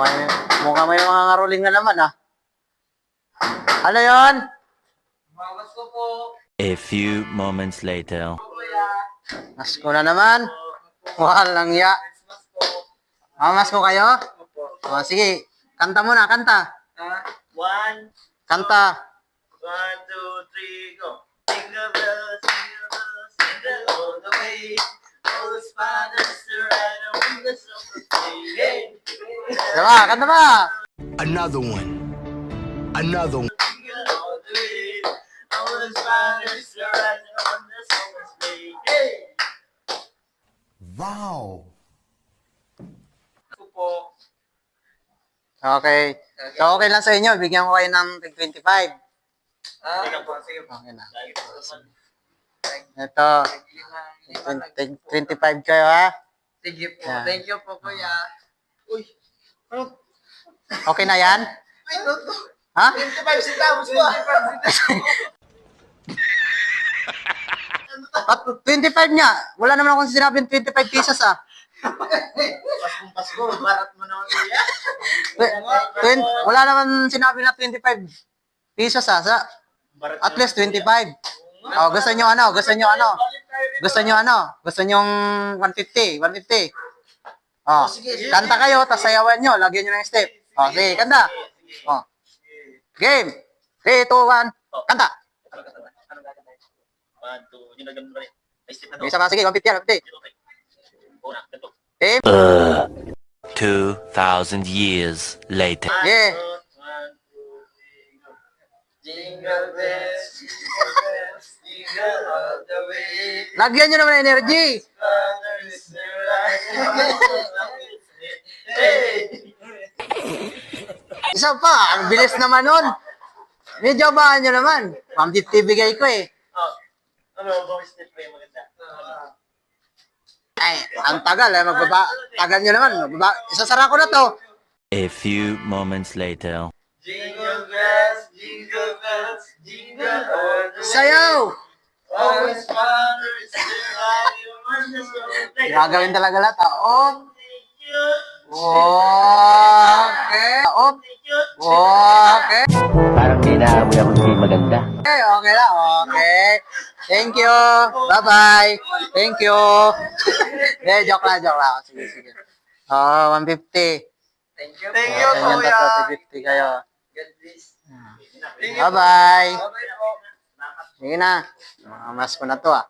Mukhang, mukhang may mga ngaruling na naman ah. Ano yon? Mamas ko po. A few moments later. Kuya. Nasko na naman. Walang ya. Mamas ko kayo? Opo. O, sige. Kanta muna, kanta. Ah, one, Kanta. one, two, three, go. Jingle bells, jingle bells, jingle all the way. All the spiders are right around the. Hey, Kanta ba? Kanta ba? Another one. Another one. Wow. po. Okay. So, okay lang sa inyo. Bigyan ko kayo ng tig 25. Ah, sige po, sige po. Okay na. Ito. tig 25 kayo ha. Sige po. Thank you po, kuya. Uy. Okay na yan? Ha? 25 centavos po. 25 At 25 niya. Wala naman akong sinabing 25 pesos ah. Paskong Pasko, barat mo naman kuya. Tw- twen- wala naman sinabi na 25 pesos ah. Sa, at least 25. Oh, gusto nyo ano? Gusto nyo ano? Gusto nyo ano? Gusto nyo 150? 150? Oh, kanta kayo, tapos sayawan nyo. Lagyan nyo ng step. Oh, sige, kanta. Oh. Game. 3, 2, 1. Kanta. Isa pa, sige, 150 yan, 150. Dito, okay. Una, ganito. Game. Uh, 2,000 years later. Yeah. Jingle bells, jingle bells, jingle all the way. Lagyan nyo naman ng energy. Isa pa, ang bilis naman nun. Medyo ba nyo naman? 150 bigay ko eh. Oh, ano, step pa yung maganda? Ay, ang tagal eh. Magbaba, tagal nyo naman. Magbaba, isasara ko na to. A few moments later. Jingle bells, jingle bells, jingle all the way. Sayaw! Always fathers, they're like you on the summer Gagawin talaga lahat ah. Oh. Oh, okay. Parang dinaamoy ako hindi maganda. Okay, okay lang. Okay. Thank you. Bye-bye. Thank you. Hindi, joke lang, joke lang. Sige, sige. Oh, 150. Thank you. Thank you, Ganyan kuya. tatlo, 50 kayo. God bless. Bye-bye. Bye-bye po. Sige na. Mas ko na to ah.